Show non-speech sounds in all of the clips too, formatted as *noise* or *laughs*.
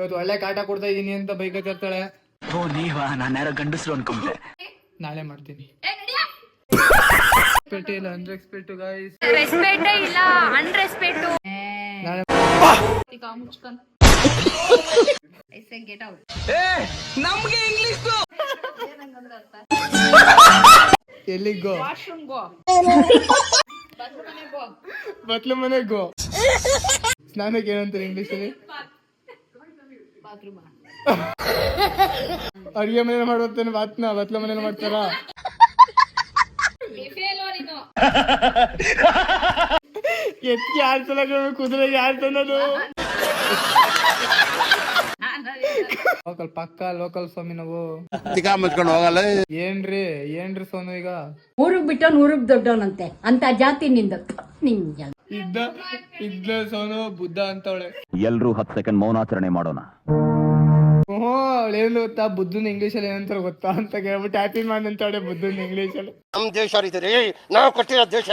ಇವತ್ತು ಒಳ್ಳೆ ಕಾಟ ಕೊಡ್ತಾ ಇದೀನಿ ಅಂತ ಬೈಕ್ ಹತ್ತಿರ್ತಾಳೆ ಓ ನೀವಾ? ನಾನು ಯಾರೋ ಗಂಡಸ್ರು ಅನ್ಕೊಂಡೆ. ನಾಳೆ ಮಾಡ್ತೀನಿ. ರೆಸ್ಪೆಕ್ಟ್ ಇಲ್ಲ ಅಂದ್ರೆ ಎಕ್ಸ್ಪೆಕ್ಟ್ ಗಾಯ್ಸ್ ರೆಸ್ಪೆಕ್ಟ್ ಇಲ್ಲ ಅನ್ರೆಸ್ಪೆಕ್ಟ್ ನಾಳೆ ಮುಚ್ಕೊಂಡ್ ಐಸೆ ಗೆಟ್ ಔಟ್ ಎಲ್ಲಿಗೆ ಗೋ? ವಾಶ್ರೂಮ್ ಗೋ. ಗೋ ಬಟ್ಲು ಮನೆ ಗೋ. ಸ್ನಾನಕ್ಕೆ ಏನಂತಾರೆ ಬಾತ್ರೂಮ್ ಅಡುಗೆ ಮನೇಲಿ ಮಾಡುವಂತಾನೆ ಬಾತ್ನ ಬತ್ಲ ಮನೇಲಿ ಮಾಡ್ತಾರಾ? ಎತ್ತಿ ಯಾರು ಸಲ ಕುದುರೆಗೆ ಯಾರು ತಂದದು? ಲೋಕಲ್ ಪಕ್ಕ ಲೋಕಲ್ ಸ್ವಾಮಿ ನಾವು. ಮುಚ್ಕೊಂಡು ಹೋಗಲ್ಲ ಏನ್ರಿ ಏನ್ರಿ ಸೋನು ಈಗ? ಊರಿಗೆ ಬಿಟ್ಟವನ್ ಊರಿಗೆ ದೊಡ್ಡವನಂತೆ ಅಂತ ಜಾತಿ ನಿಂದ ನಿಂಗೆ. ಇದ್ದ ಇದ್ದ ಸೋನು ಬುದ್ಧ ಅಂತವಳೆ. ಎಲ್ರೂ ಹತ್ತು ಸೆಕೆಂಡ್ ಮೌನಾಚರಣೆ ಮಾಡೋಣ. ಹ್ಞೂ ಅವಳೇನು ಗೊತ್ತಾ ಬುದ್ಧನ ಇಂಗ್ಲೀಷಲ್ಲಿ ಏನಂತಾರೆ ಗೊತ್ತಾ ಅಂತ ಕೇಳ್ಬಿಟ್ಟು ಹ್ಯಾಪಿ ಮ್ಯಾನ್ ಅಂತವಳೆ ಬುದ್ಧನ ಇಂಗ್ಲೀಷಲ್ಲಿ ನಮ್ ದೇಶ ರೀ ನಾವು ಕೊಟ್ಟಿರೋ ದೇಶ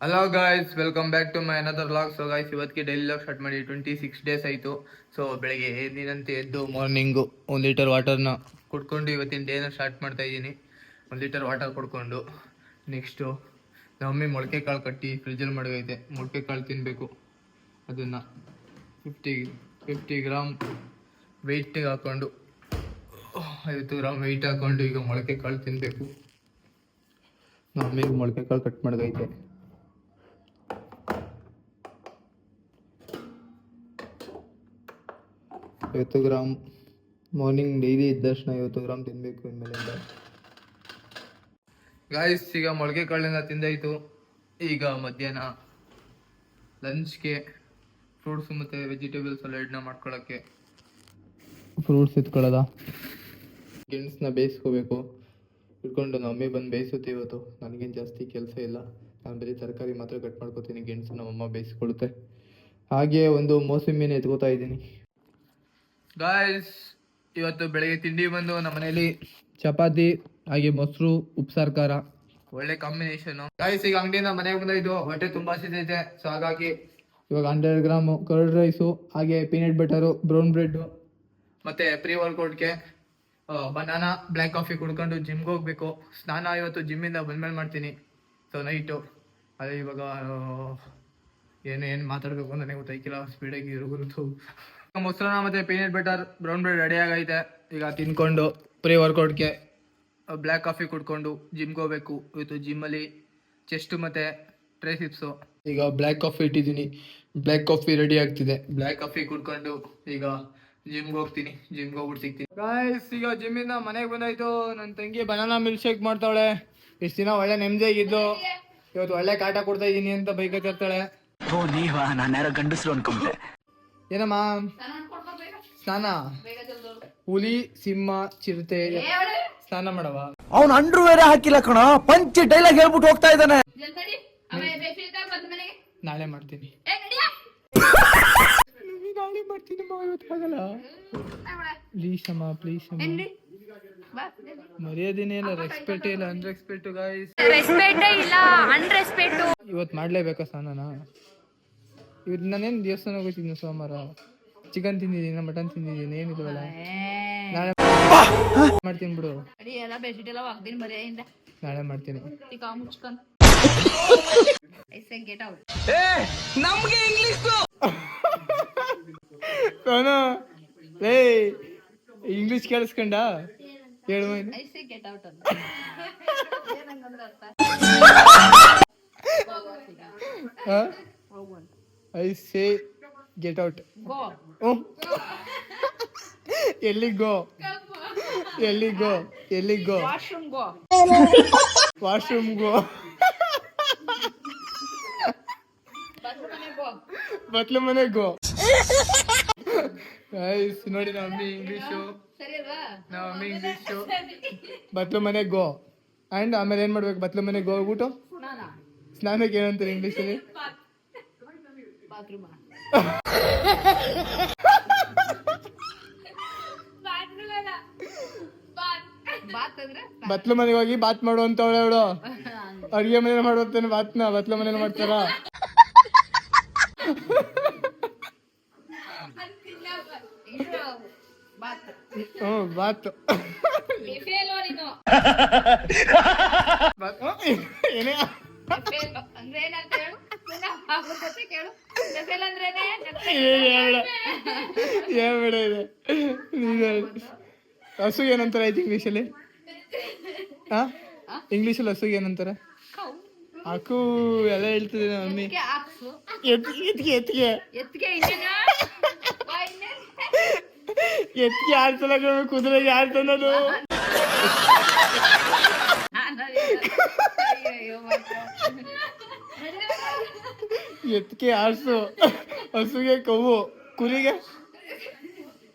hello guys welcome back to my another log so guys ಇವತ್ತಿಗೆ ಡೈಲಿ ಲಾಗ್ ಸ್ಟಾರ್ಟ್ ಮಾಡಿ ಟ್ವೆಂಟಿ ಸಿಕ್ಸ್ ಡೇಸ್ ಆಯಿತು. ಸೊ ಬೆಳಗ್ಗೆ ಏನಿನಂತೆ ಎದ್ದು ಮಾರ್ನಿಂಗು ಒಂದು ಲೀಟರ್ ವಾಟರ್ನ ಕುಡ್ಕೊಂಡು ಇವತ್ತಿನ ಡೇನ ಸ್ಟಾರ್ಟ್ ಮಾಡ್ತಾ ಇದ್ದೀನಿ. ಒಂದು ಲೀಟರ್ ವಾಟರ್ ಕೊಡ್ಕೊಂಡು ನೆಕ್ಸ್ಟು ನಮ್ಮಿ ಮೊಳಕೆ ಕಾಳು ಕಟ್ಟಿ ಫ್ರಿಜ್ಜಲ್ಲಿ ಮಡಗೈತೆ. ಮೊಳಕೆ ಕಾಳು ತಿನ್ನಬೇಕು ಅದನ್ನು. ಫಿಫ್ಟಿ ಫಿಫ್ಟಿ ಗ್ರಾಮ್ ವೆಯ್ಟಿಗೆ ಹಾಕ್ಕೊಂಡು ಐವತ್ತು ಗ್ರಾಮ್ ವೆಯ್ಟ್ ಹಾಕ್ಕೊಂಡು ಈಗ ಮೊಳಕೆ ಕಾಳು ತಿನ್ನಬೇಕು ನಮ್ಮಿಗೆ ಮೊಳಕೆ ಕಾಳು ಕಟ್ ಮಾಡಿದೈತೆ ಐವತ್ತು ಗ್ರಾಮ್ ಮಾರ್ನಿಂಗ್ ಡೈಲಿ ಇದ್ದಷ್ಟು ಐವತ್ತು ಗ್ರಾಮ್ ತಿನ್ನಬೇಕು ಇನ್ಮೇಲಿಂದ. ಗಾಯ್ಸ್ ಈಗ ಮೊಳಕೆ ಕಾಳಿನ ತಿಂದಾಯಿತು. ಈಗ ಮಧ್ಯಾಹ್ನ ಲಂಚ್ಗೆ ಫ್ರೂಟ್ಸ್ ಮತ್ತು ವೆಜಿಟೇಬಲ್ಸ್ ಸಲಾಡ್ನ ಮಾಡ್ಕೊಳ್ಳೋಕ್ಕೆ ಫ್ರೂಟ್ಸ್ ಎತ್ಕೊಳ್ಳೋದ ಗೆಣಸನ್ನ ಬೇಯಿಸ್ಕೋಬೇಕು. ಇಟ್ಕೊಂಡು ನಮ್ಮಿ ಬಂದು ಬೇಯಿಸುತ್ತೆ ಇವತ್ತು. ನನಗೇನು ಜಾಸ್ತಿ ಕೆಲಸ ಇಲ್ಲ. ನಾನು ಬರೀ ತರಕಾರಿ ಮಾತ್ರ ಕಟ್ ಮಾಡ್ಕೋತೀನಿ. ಗೆಣಸು ನಮ್ಮಮ್ಮ ಬೇಯಿಸ್ಕೊಡುತ್ತೆ. ಹಾಗೆ ಒಂದು ಮೋಸಂಬಿನ ಎತ್ಕೋತಾ ಇದ್ದೀನಿ. ಗಾಯ್ಸ್ ಇವತ್ತು ಬೆಳಗ್ಗೆ ತಿಂಡಿ ಬಂದು ನಮ್ಮ ಮನೇಲಿ ಚಪಾತಿ ಹಾಗೆ ಮೊಸರು ಉಪ್ಸಾರು ಖಾರ. ಒಳ್ಳೆ ಕಾಂಬಿನೇಷನ್ ರೈಸ್ ಈಗ ಅಂಗಡಿಯಿಂದ ಮನೆಗೆ ಬಂದಿದ್ದು ಹೊಟ್ಟೆ ತುಂಬಾ ಸಿದ್ದೈತೆ ಸೊ ಹಾಗಾಗಿ ಇವಾಗ ಹಂಡ್ರೆಡ್ ಗ್ರಾಮ್ ಕರ್ಡ್ ರೈಸು ಹಾಗೆ ಪೀನಟ್ ಬಟರು ಬ್ರೌನ್ ಬ್ರೆಡ್ ಮತ್ತೆ ಪ್ರೀ ವರ್ಕೌಟ್ಗೆ ಬನಾನಾ ಬ್ಲ್ಯಾಕ್ ಕಾಫಿ ಕುಡ್ಕೊಂಡು ಜಿಮ್ಗೆ ಹೋಗ್ಬೇಕು. ಸ್ನಾನ ಇವತ್ತು ಜಿಮ್ಮಿಂದ ಬಂದ್ಮೇಲೆ ಮಾಡ್ತೀನಿ. ಸೊ ನೈಟು ಅದೇ ಇವಾಗ ಏನು ಏನು ಮಾತಾಡಬೇಕು ಅಂತ ನನಗೆ ಗೊತ್ತಾಯ್ಕಿಲ್ಲ. ಸ್ಪೀಡಾಗಿ ಇರುಗುರುತು. ಮೊಸರನ್ನ ಮತ್ತು peanut butter brown bread ready ಆಗೈತೆ. ಈಗ ತಿನ್ಕೊಂಡು ಪ್ರೀ ವರ್ಕೌಟ್ಗೆ ಬ್ಲ್ಯಾಕ್ ಕಾಫಿ ಕುಡ್ಕೊಂಡು ಜಿಮ್ಗೆ ಹೋಗ್ಬೇಕು. ಇವತ್ತು ಜಿಮ್ಮಲ್ಲಿ ಚೆಸ್ಟು ಮತ್ತು ಟ್ರೈಸಿಪ್ಸು ಈಗ ಬ್ಲ್ಯಾಕ್ ಕಾಫಿ ಇಟ್ಟಿದ್ದೀನಿ. ಬ್ಲ್ಯಾಕ್ ಕಾಫಿ ರೆಡಿ ಆಗ್ತಿದೆ. ಬ್ಲ್ಯಾಕ್ ಕಾಫಿ ಕುಡ್ಕೊಂಡು ಈಗ ಜಿಮ್ಗೆ ಹೋಗ್ತೀನಿ. ಜಿಮ್ಗೆ ಹೋಗ್ಬಿಟ್ಟು ಸಿಗ್ತೀನಿ. ಗಾಯ್ಸ್ ಈಗ ಜಿಮ್ಮಿಂದ ಮನೆಗೆ ಬಂದಾಯ್ತು. ನನ್ನ ತಂಗಿ ಬನಾನಾ ಮಿಲ್ಕ್ ಶೇಕ್ ಮಾಡ್ತಾಳೆ ಇಷ್ಟು ದಿನ ಒಳ್ಳೆ ನೆಮ್ಮದಿಯಾಗಿದ್ದು ಇವತ್ತು ಒಳ್ಳೆ ಕಾಟ ಕೊಡ್ತಾ ಇದ್ದೀನಿ ಅಂತ ಬೈಕ್ ಹತ್ತಿರ್ತಾಳೆ ಓ ನೀವಾ? ನಾನು ಯಾರೋ ಗಂಡಸ್ರು ಅನ್ಕೊಂಡೆ ಏನಮ್ಮ? ಸ್ನಾನ ಹುಲಿ ಸಿಂಹ ಚಿರತೆ. ಸ್ನಾನ ಮಾಡವ ಅವ್ನ ಅಂಡ್ರು ಬೇರೆ ಹಾಕಿಲ್ಲ ಕಣ ಪಂಚಿ ಡೈಲಾಗ್ ಹೇಳ್ಬಿಟ್ಟು ಹೋಗ್ತಾ ಇದ್ದಾನೆ. ನಾಳೆ ಮಾಡ್ತೀನಿ. ನಾಳೆ ಮಾಡ್ತೀನಿ ಆಗಲ್ಲ. ಪ್ಲೀಸ್ ಅಮ್ಮ ಪ್ಲೀಸ್ ಅಮ್ಮ. ಬಾ ಮರ್ಯಾದೆನೇ ಇಲ್ಲ ರೆಸ್ಪೆಕ್ಟೇ ಇಲ್ಲ ಅನ್ರೆಸ್ಪೆಕ್ಟ್ ಗಾಯ್ಸ್ ರೆಸ್ಪೆಕ್ಟೇ ಇಲ್ಲ ಅನ್ರೆಸ್ಪೆಕ್ಟ್ ಇವತ್ತು ಮಾಡ್ಲೇಬೇಕಾ ಸ್ನಾನನ? ಇವತ್ತು ನಾನೇನು ದೇವಸ್ಥಾನ ಹೋಗ್ತಿದ್ದೀನಿ ಸೋಮವಾರ? ಚಿಕನ್ ತಿಂದಿದ್ದೀನಿ ಮಟನ್ ತಿಂದಿದ್ದೀನಿ ಏನಿದ್ವಲ್ಲ ಮಾಡ್ತೀನಿ ಬಿಡು. ಅಡಿ ಎಲ್ಲ ಬೆಡ್ಶೀಟ್ ಎಲ್ಲ ನಾಳೆ ಮಾಡ್ತೀನಿ. ಮುಚ್ಕೊಂಡ್. ಐಸೆ ಗೆಟ್ ಔಟ್ ಸೋನು ಲೇ ಇಂಗ್ಲಿಷ್ ಕೇಳಿಸ್ಕೊಂಡ? ಹೇಳು ಮೈನ್. ಐಸೆ ಗೆಟ್ ಔಟ್ ಅಂತ. ಏನಂಗಂದ್ರೆ ಅರ್ಥ ಹೋಗು I say get out go ಎಲ್ಲಿಗೋ ಎಲ್ಲಿಗೋ ಎಲ್ಲಿಗೋ. ವಾಶ್ರೂಮ್ಗೋ. ಗೋ ವಾಶ್ರೂಮ್ ಗೋ ಬಾತ್ರೂಮ್ ಮನೆಗೆ. ಗೈಸ್ ನೋಡಿ ನಮ್ಮ ಅಮ್ಮಿ ಇಂಗ್ಲೀಷು ನಮ್ಮ ಅಮ್ಮಿ ಇಂಗ್ಲೀಷು ಬಟ್ಲು ಮನೆಗೆ. ಗೋ ಆ್ಯಂಡ್ ಆಮೇಲೆ ಏನು ಮಾಡ್ಬೇಕು? ಬಟ್ಲು ಮನೆಗೆ ಗೋ ಹೋಗ್ಬಿಟ್ಟು? ಸ್ನಾನ. ಸ್ನಾನಕ್ಕೆ ಏನಂತಾರೆ ಇಂಗ್ಲೀಷಲ್ಲಿ *laughs* ಬಾತ್ ಬತ್ಲು ಮನೆಗೆ ಹೋಗಿ ಬಾತ್ ಮಾಡು ಅಂತ ಅವಳು. ಅಡಿಗೆ ಮನೇಲಿ ಬಾತ್ ಬಾತ್ನ? ಬತ್ಲು ಮನೇಲಿ ಮಾಡ್ತಾರ? ಹ್ಮ್ ಬಾತ್. ಏನೇ ಅಂದ್ರೆ ಏನಂತ ಹೇಳು? ಕೇಳು. ಅಂದ್ರೆ ಬಿಡ ಇದೆ. ಹಸು ಏನಂತಾರೆ ಆಯ್ತು ಇಂಗ್ಲೀಷಲ್ಲಿ? ಹಾ ಇಂಗ್ಲೀಷಲ್ಲಿ ಹಸುಗೆ ಏನಂತಾರ? ಅಕು ಎಲ್ಲ ಹೇಳ್ತಿದೆ ನಮ್ಮ ಮಮ್ಮಿ. ಎತ್ಗೆ ಎತ್ಗೆ ಎತ್ಗೆ ಇನ್ನೇನ್? ಎತ್ತಿಗೆ. ಕುದುರೆಗೆ ಅಯ್ಯೋ, ಮತ್ತೆ. ಎತ್ತಿಗೆ ಆಡ್ಸು ಹಸುಗೆ ಕವು ಕುರಿಗೆ?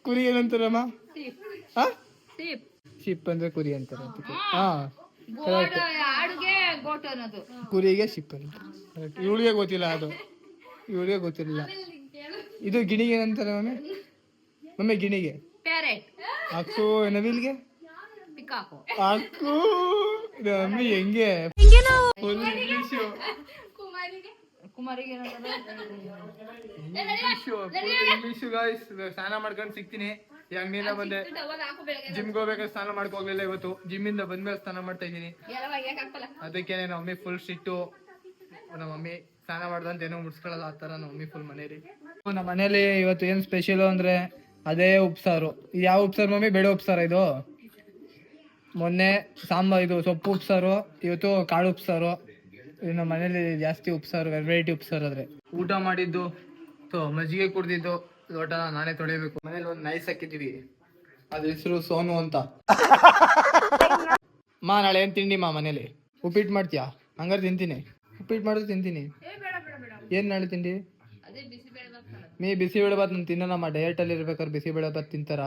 ಕುರಿಗೆ ಏನಂತಾರಮ್ಮ ಹಾ. ಶಿಪ್ ಅಂದ್ರೆ ಕುರಿ ಅಂತಾರೆ ಅದಕ್ಕೆ ಹಾ ಗೋಡ್ ಆಡುಗೆ ಗೋಟ್ ಅನ್ನೋದು. ಕುರಿಗೆ ಶಿಪ್ ಅಂತ ಇವಳಿಗೆ ಗೊತ್ತಿಲ್ಲ ಅದು. ಇವಳಿಗೆ ಗೊತ್ತಿರಲಿಲ್ಲ. ಇದು ಗಿಣಿಗೆ ಏನಂತಾರೆ ಮಮ್ಮಿ? ಮಮ್ಮಿ ಗಿಣಿಗೆ. ಪ್ಯಾರೆಟ್ ಅಕ್ಕು ನವಿಲ್ಗೆ ಪಿಕಾಕು. ಅಕ್ಕು ಇದು ಮಮ್ಮಿ ಹೆಂಗೆ? ಇಂಗ್ಲೀಷು ಕುಮಾರಿಗೆ. ಕುಮಾರಿಗೆ ಇಂಗ್ಲೀಷು ಇಂಗ್ಲೀಷು ಗಾಯ್ಸ್ ಸ್ನಾನ ಮಾಡ್ಕೊಂಡು ಸಿಗ್ತೀನಿ. ಹೆಂಗ್ ನೀನ ಬಂದೆ? ಜಿಮ್ಗೆ ಹೋಗ್ಬೇಕಾದ್ರೆ ಸ್ನಾನ ಮಾಡ್ಕ ಹೋಗ್ಲಿಲ್ಲ ಇವತ್ತು. ಜಿಮ್ ಇಂದ ಬಂದ್ಮೇಲೆ ಸ್ನಾನ ಮಾಡ್ತಾ ಇದೀನಿ. ಅದಕ್ಕೆ ನಮ್ಮ ಮಮ್ಮಿ ಫುಲ್ ಸಿಟ್ಟು ನಮ್ಮ ಮಮ್ಮಿ ಸ್ನಾನ ಮಾಡ್ದಂತ ಏನೋ ಮುಡ್ಸ್ಕೊಳ್ಳಲ್ಲ ಆ ತರ ನಮ್ಮ ಮಮ್ಮಿ ಫುಲ್ ಮನೇಲಿ. ನಮ್ಮ ಮನೇಲಿ ಇವತ್ತು ಏನು ಸ್ಪೆಷಲ್ ಅಂದ್ರೆ ಅದೇ ಉಪ್ಸಾರು. ಯಾವ ಉಪ್ಸಾರು ಮಮ್ಮಿ? ಬೇಡ ಉಪ್ಸಾರ ಇದು? ಮೊನ್ನೆ ಸಾಂಬಾರ್ ಇದು ಸೊಪ್ಪು ಉಪ್ಸಾರು ಇವತ್ತು ಕಾಳು ಉಪ್ಸಾರು. ನಮ್ಮ ಮನೇಲಿ ಜಾಸ್ತಿ ಉಪ್ಸಾರು ವೆರೈಟಿ ಉಪ್ಸಾರು ಆದ್ರೆ. ಊಟ ಮಾಡಿದ್ದು ಸೊ ಮಜ್ಜಿಗೆ ಕುಡ್ದಿದ್ದು. ಲೋಟ ನಾನೇ ತೊಳಿಬೇಕು. ಮನೇಲಿ ಒಂದು ನೈಸ್ ಹಾಕಿದ್ವಿ ಅದ್ರ ಹೆಸರು ಸೋನು ಅಂತ. *laughs* ಮಾ ನಾಳೆ ಏನ್ ತಿಂಡಿ ಮಾ ಮನೇಲಿ? ಉಪ್ಪಿಟ್ಟು ಮಾಡ್ತೀಯಾ? ಹಂಗಾರೆ ತಿಂತೀನಿ. ಉಪ್ಪಿಟ್ಟು ಮಾಡಿದ್ರೆ ತಿಂತೀನಿ. ಏನ್ ನಾಳೆ ತಿಂಡಿ? ಅದೇ ಬಿಸಿ ಬೇಳೆ ಬಾತ್ ನಾನು ತಿನ್ನಲ್ಲಮ್ಮ ಡಯಟ್ ಅಲ್ಲಿ ಇರ್ಬೇಕಾದ್ರೆ ಬಿಸಿಬೇಳೆ ಬಾತ್ ತಿಂತಾರ?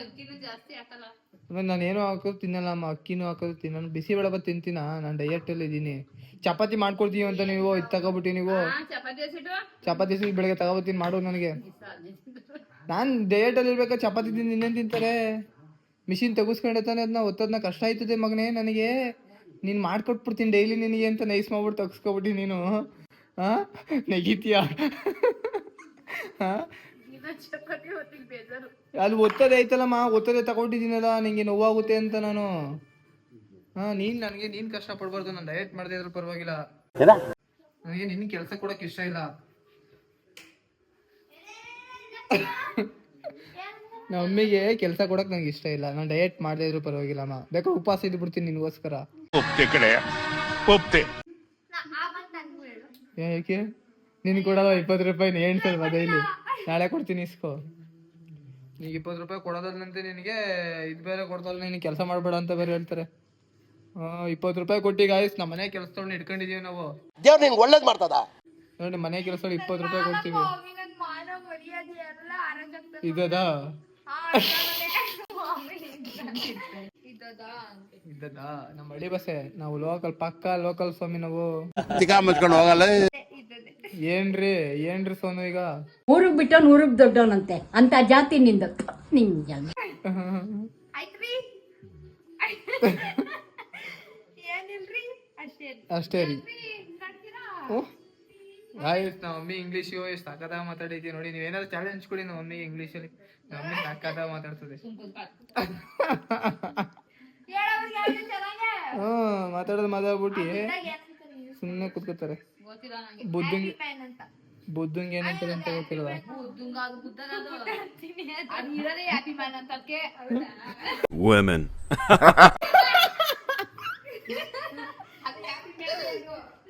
ಅಕ್ಕಿನೂ ಜಾಸ್ತಿ ಹಾಕಲ್ಲ. ಆಮೇಲೆ ನಾನು ಏನೋ ಹಾಕೋದು ತಿನ್ನಲ್ಲಮ್ಮ ಅಕ್ಕಿನೂ ಹಾಕೋದು ಬಿಸಿ ಬೇಳೆ ಬಾತ್ ತಿಂತೀನ? ನಾನು ಡಯಟ್ ಅಲ್ಲಿ ಇದ್ದೀನಿ ಚಪಾತಿ ಮಾಡ್ಕೊಡ್ತೀವಿ ಅಂತ ನೀವು ಇದು ತಗೋಬಿಟ್ಟಿ ನೀವು. ಚಪಾತಿ ಸಿಟ್ಟು ಬೆಳಗ್ಗೆ ತಗೋಬತ್ತೀನಿ ಮಾಡು ನನಗೆ. ನಾನು ಡಯಟ್ ಅಲ್ಲಿ ಇರ್ಬೇಕಾದ್ರೆ ಚಪಾತಿ ತಿಂದು ಇನ್ನೇನು ತಿಂತಾರೆ? ಮಿಷಿನ್ ತೆಗಿಸ್ಕೊಂಡೆ ತಾನೆ ಅದನ್ನ ಒತ್ತೋದನ್ನ ಕಷ್ಟ ಆಯ್ತದೆ ಮಗನೇ ನನಗೆ. ನೀನು ಮಾಡ್ಕೊಟ್ಬಿಡ್ತೀನಿ ಡೈಲಿ ನಿನಗೆ ಅಂತ ನೈಸ್ ಮಾಡ್ಬಿಟ್ಟು ತೆಗ್ಸ್ಕೊಬಿಟ್ಟು ನೀನು. ಹಾಂ ನೆಗಿತೀಯ? ಹಾ ಚಪಾತಿ ಒತ್ತದೆ ಐತಲ್ಲಮ್ಮ ಒತ್ತದೆ ತಗೊಂಡಿದ್ದೀನಲ್ಲ ನಿಂಗೆ ನೋವಾಗುತ್ತೆ ಅಂತ ನಾನು. ಹಾ ನೀನ್ ನನಗೆ ನೀನ್ ಕಷ್ಟ ಪಡ್ಬಾರ್ದು ನಾನು ಡಯಟ್ ಮಾಡದೆ ಇದ್ರೂ ಪರವಾಗಿಲ್ಲ. ನನಗೆ ನಿನ್ ಕೆಲಸ ಕೊಡಕ್ ಇಷ್ಟ ಇಲ್ಲ. ನಮ್ಮ ಮಮ್ಮಿಗೆ ಕೆಲಸ ಕೊಡಕ್ ನಂಗೆ ಇಷ್ಟ ಇಲ್ಲ. ನಾನು ಡಯಟ್ ಮಾಡದೇ ಇದ್ರು ಪರವಾಗಿಲ್ಲ ಅಮ್ಮ. ಬೇಕಾದ್ರೆ ಉಪವಾಸ ಇದ್ ಬಿಡ್ತೀನಿ ನಿನ್ಗೋಸ್ಕರ. ಒಪ್ತೆ ಕಡೆ ಒಪ್ತೆ. ಯಾಕೆ? ನಿನ್ ಕೊಡಲ್ಲ ಇಪ್ಪತ್ತು ರೂಪಾಯಿ ಹೇಳ್ತಲ್ವ ಡೈಲಿ ನಾಳೆ ಕೊಡ್ತೀನಿ ಇಸ್ಕೋ. ಈಗ ಇಪ್ಪತ್ತು ರೂಪಾಯಿ ಕೊಡೋದಲ್ಲಂತೆ ನಿನಗೆ ಇದು ಬೇರೆ ಕೊಡ್ತಲ್ಲ ನೀನು ಕೆಲಸ ಮಾಡಬೇಡ ಅಂತ ಬೇರೆ ಹೇಳ್ತಾರೆ. ಇಪ್ಪತ್ತು ರೂಪಾಯಿ ಕೊಟ್ಟಿ ಗಾಯಸ್ ನಮ್ಮ ಮನೆ ಕೆಲಸ ತೊಗೊಂಡು ಇಟ್ಕೊಂಡಿದೀವಿ ನಾವು. ದೇವ್ರು ನಿಂಗೆ ಒಳ್ಳೇದು ಮಾಡ್ತದ? ನೋಡಿ ಮನೆ ಕೆಲಸ ಇಪ್ಪತ್ತು ರೂಪಾಯಿ ಕೊಡ್ತೀವಿ. ಇದ್ದದ ಇದ್ದದ ನಮ್ಮ ಹಳ್ಳಿ ಬಸ್ಸೆ ನಾವು ಲೋಕಲ್ ಪಕ್ಕ ಲೋಕಲ್ ಸ್ವಾಮಿ ನಾವು. ಮುಚ್ಕೊಂಡು ಹೋಗಲ್ಲ. ಏನ್ರಿ ಏನ್ರಿ ಸೋನು ಈಗ? ಊರಿಗೆ ಬಿಟ್ಟು ಊರಿಗೆ ದೊಡ್ಡವನಂತೆ. ಅಂತ ಜಾತಿ ನಿಂದ ಅಷ್ಟೇ ಅಷ್ಟೇ ರೀ ಆಯ್ತು ನಮ್ಮ ಮಮ್ಮಿ ಇಂಗ್ಲೀಷ್ ಎಷ್ಟು ಸಕ್ಕತ್ತಾಗಿ ಮಾತಾಡಿದ್ದೀವಿ ನೋಡಿ ನೀವು ಏನಾದ್ರು ಚಾಲೆಂಜ್ ಕೊಡಿ ನಮ್ಮ ಮಮ್ಮಿ ಇಂಗ್ಲೀಷಲ್ಲಿ ನಮ್ಮ ಮಮ್ಮಿ ಮಾತಾಡ್ತದೆ. ಹ್ಮ್ ಮಾತಾಡೋದು ಮಾತಾಡ್ಬಿಟ್ಟು ಸುಮ್ಮನೆ ಕೂತ್ಕೋತಾರೆ. ಗೊತ್ತಿಲ್ಲ ನಂಗೆ. ಬುದ್ಧಂಗೆ ಬುದ್ಧಂಗೆ ಏನಂತಾರೆ ಅಂತ ಗೊತ್ತಿಲ್ಲ ಬುದ್ಧಂಗ ಅದು. ಬುದ್ಧನ ಅದು. ಅದು ಇರೋದೇ ಹ್ಯಾಪಿ ಮ್ಯಾನ್ ಅಂತ ಅದಕ್ಕೆ Women.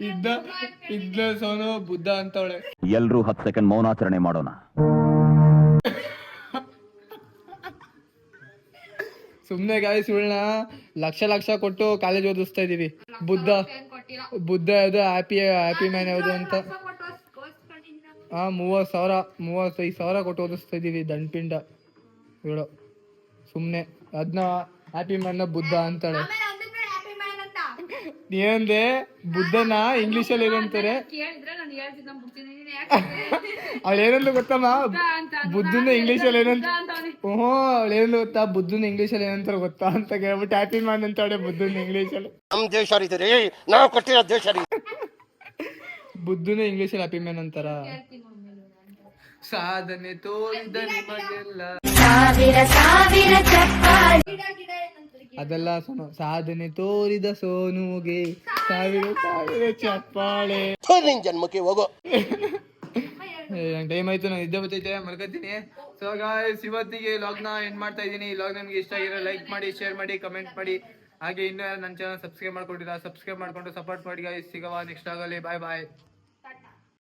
ಇದ್ದ ಇದ್ದ ಸೋನು ಬುದ್ಧ ಅಂತವಳೆ. ಎಲ್ರೂ ಹತ್ತು ಸೆಕೆಂಡ್ ಮೌನಾಚರಣೆ ಮಾಡೋಣ. ಸುಮ್ನೆ ಗಾಯ್ಸ್ ಸುಳ್ಳ ಲಕ್ಷ ಲಕ್ಷ ಕೊಟ್ಟು ಕಾಲೇಜ್ ಓದಿಸ್ತಾ ಇದೀವಿ. ಬುದ್ಧ. ಬುದ್ಧ ಯಾವುದು ಹ್ಯಾಪಿ ಹ್ಯಾಪಿ ಮ್ಯಾನ್ ಯಾವುದು ಅಂತ. ಹಾ ಮೂವತ್ತು ಸಾವಿರ ಮೂವತ್ತೈದು ಸಾವಿರ ಕೊಟ್ಟು ಓದಿಸ್ತಾ ಇದ್ದೀವಿ ದಂಡಪಿಂಡ. ಇವಳು. ಸುಮ್ಮನೆ ಅದನ್ನ ಹ್ಯಾಪಿ ಮ್ಯಾನ್ನ ಬುದ್ಧ ಅಂತಾಳೆ. ಏನಂದೆ ಬುದ್ಧನ ಇಂಗ್ಲೀಷಲ್ಲಿ ಏನಂತಾರೆ ಅವಳು ಏನಂದ್ಲು ಗೊತ್ತಮ್ಮ? ಅಂತ ಬುದ್ಧನ ಅಲ್ಲಿ ಏನಂತ ಅಂತವನೆ ಓಹೋ ಅವಳು ಏನಂದ್ಲು ಗೊತ್ತಾ? ಬುದ್ಧನ ಇಂಗ್ಲೀಷಲ್ಲಿ ಏನಂತಾರೆ ಗೊತ್ತಾ ಅಂತ ಕೇಳ್ಬಿಟ್ಟು ಹ್ಯಾಪಿ ಮ್ಯಾನ್ ಅಂತಾಳೆ ಬುದ್ಧನ ಇಂಗ್ಲೀಷಲ್ಲಿ. ನಮ್ ದೇಶ ರೀ ನಾವು ಕೊಟ್ಟಿರೋ ದೇಶ ರೀ ಬುದ್ಧನ ಇಂಗ್ಲೀಷಲ್ಲಿ ಹ್ಯಾಪಿ ಮ್ಯಾನ್ ಅಂತಾರ ಸಾಧನೆ ತೋರಿದ ನಿಮಗೆಲ್ಲ ಸಾವಿರ ಸಾವಿರ ಚಪ್ಪಾಳೆ. ಗಿಡ ಗಿಡ ಏನಂತಾರೆ ಗಿಡ ಅದೆಲ್ಲ ಸೋನು ಸಾಧನೆ ತೋರಿದ ಸೋನುಗೆ ಸಾವಿರ ಸಾವಿರ ಚಪ್ಪಾಳೆ. ಥು, ನಿನ್ ಜನ್ಮಕ್ಕೆ ಹೋಗೋ. ಟೈಮ್ ಆಯ್ತು ನಾನು ಇದ್ದೇ ಬರ್ತೈತೆ ಮಲ್ಕೊತೀನಿ. ಸೊ ಗಾಯ್ಸ್ ಇವತ್ತಿಗೆ ಲಾಗ್ನ ಎಂಡ್ ಮಾಡ್ತಾ ಇದ್ದೀನಿ. ಈ ಲಾಗ್ ನಿಮ್ಗೆ ಇಷ್ಟ ಆಗಿರೋ ಲೈಕ್ ಮಾಡಿ ಶೇರ್ ಮಾಡಿ ಕಮೆಂಟ್ ಮಾಡಿ. ಹಾಗೆ ಇನ್ನೂ ನನ್ನ ಚಾನಲ್ ಸಬ್ಸ್ಕ್ರೈಬ್ ಮಾಡ್ಕೊಂಡಿಲ್ಲ ಸಬ್ಸ್ಕ್ರೈಬ್ ಮಾಡ್ಕೊಂಡು ಸಪೋರ್ಟ್ ಮಾಡಿ ಗಾಯ್ಸ್ ಸಿಗವ ನೆಕ್ಸ್ಟ್ ಆಗಲಿ ಬಾಯ್ ಬಾಯ್